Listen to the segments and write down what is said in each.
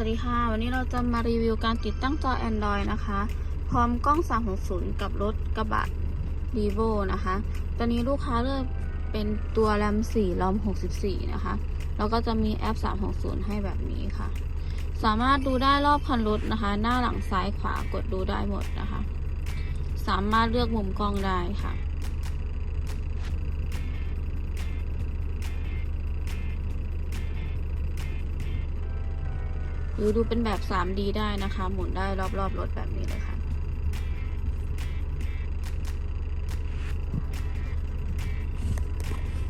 วัสดีค่ะ วันนี้เราจะมารีวิวการติดตั้งจอ Android นะคะ พร้อมกล้อง 360 กับรถกระบะ r e v o นะคะ ตอนนี้ลูกค้าเลือกเป็นตัว RAM 4 ROM 64 นะคะ แล้วก็จะมีแอป 360 ให้แบบนี้ค่ะ สามารถดูได้รอบคันรถนะคะ หน้าหลังซ้ายขวากดดูได้หมดนะคะ สามารถเลือกมุมกล้องได้ค่ะ หรือดูเป็นแบบ 3D ได้นะคะ หมุนได้รอบๆรรถแบบนี้เลยค่ะ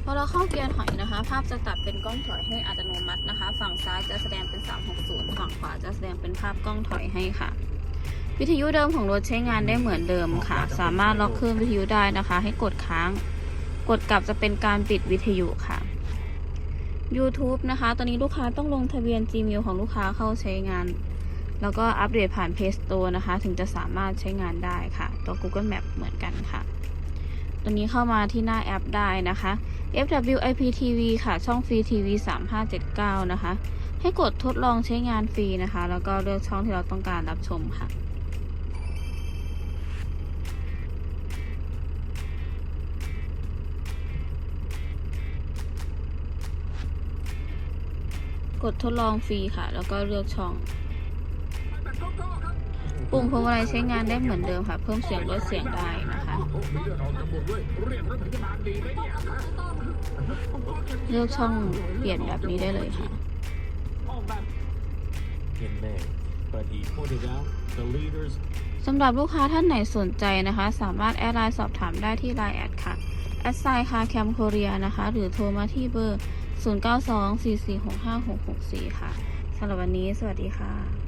พอเราเข้าเกียร์ถอยนะคะ ภาพจะตัดเป็นกล้องถอยให้อัตโนมัตินะคะ ฝั่งซ้ายจะแสดงเป็น 360 ฝั่งขวาจะแสดงเป็นภาพกล้องถอยให้ค่ะ วิทยุเดิมของรถใช้งานได้เหมือนเดิมค่ะ สามารถล็อกเครื่องวิทยุได้นะคะ ให้กดค้าง กดกลับจะเป็นการปิดวิทยุค่ะ YouTube นะคะ ตอนนี้ลูกค้าต้องลงทะเบียน Gmail ของลูกค้าเข้าใช้งาน แล้วก็อัปเดตผ่าน Play Store นะคะ ถึงจะสามารถใช้งานได้ค่ะ ตัว Google Map เหมือนกันค่ะ ตอนนี้เข้ามาที่หน้าแอปได้นะคะ FWIP TV ค่ะ ช่องฟรี TV 3579 นะคะ ให้กดทดลองใช้งานฟรีนะคะ แล้วก็เลือกช่องที่เราต้องการรับชมค่ะ กดทดลองฟรีค่ะ แล้วก็เลือกช่อง ปุ่มพวงมาลัยใช้งานได้เหมือนเดิมค่ะ เพิ่มเสียงลดเสียงได้นะคะ เลือกช่องเปลี่ยนแบบนี้ได้เลยค่ะ in May, but he pointed out the leaders สำหรับลูกค้าท่านไหนสนใจนะคะ สามารถแอดไลน์สอบถามได้ที่ไลน์แอดค่ะแอดไซน์คาแคมโคเรียนะคะ หรือโทรมาที่เบอร์ 0924465664 ค่ะสำหรับวันนี้สวัสดีค่ะ